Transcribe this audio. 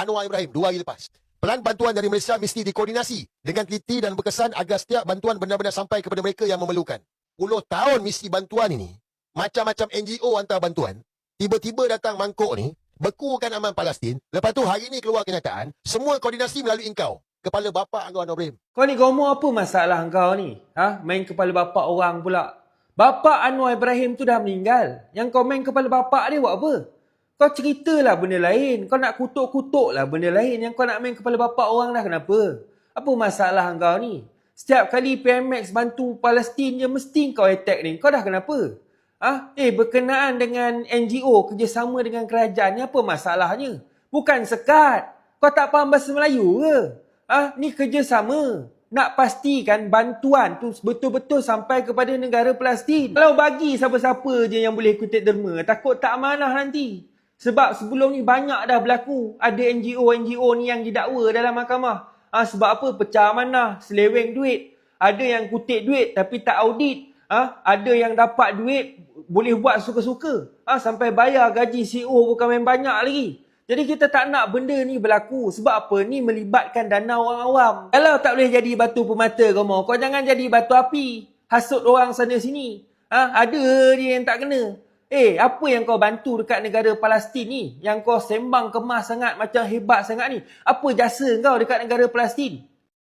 Anwar Ibrahim dua hari lepas. Pelan bantuan dari Malaysia mesti dikoordinasi dengan teliti dan berkesan agar setiap bantuan benar-benar sampai kepada mereka yang memerlukan. 10 tahun misi bantuan ini, macam-macam NGO hantar bantuan, tiba-tiba datang mangkuk ni, bekukan aman Palestin, lepas tu hari ni keluar kenyataan, semua koordinasi melalui engkau. Kepala bapa Anwar Ibrahim. Kau ni gomo apa masalah kau ni? Ha? Main kepala bapak orang pula. Bapak Anwar Ibrahim tu dah meninggal. Yang kau main kepala bapak dia buat apa? Kau ceritalah benda lain. Kau nak kutuk-kutuk lah benda lain. Yang kau nak main kepala bapak orang dah kenapa? Apa masalah kau ni? Setiap kali PMX bantu Palestin je mesti kau attack ni. Kau dah kenapa? Ah, eh berkenaan dengan NGO kerjasama dengan kerajaan ni apa masalahnya? Bukan sekat. Kau tak faham bahasa Melayu ke? Ah, ni kerjasama. Nak pastikan bantuan tu betul-betul sampai kepada negara Palestin. Kalau bagi siapa-siapa je yang boleh kutip derma, takut tak amanah nanti. Sebab sebelum ni banyak dah berlaku. Ada NGO-NGO ni yang didakwa dalam mahkamah. Ah, sebab apa? Pecah amanah, seleweng duit. Ada yang kutip duit tapi tak audit. Ah, ada yang dapat duit boleh buat suka-suka. Ah, sampai bayar gaji CEO bukan main banyak lagi. Jadi kita tak nak benda ni berlaku. Sebab apa? Ni melibatkan dana orang awam. Kalau tak boleh jadi batu pemata kau mau, kau jangan jadi batu api. Hasut orang sana sini. Ha? Ada dia yang tak kena. Eh, apa yang kau bantu dekat negara Palestin ni? Yang kau sembang kemas sangat macam hebat sangat ni. Apa jasa kau dekat negara Palestin?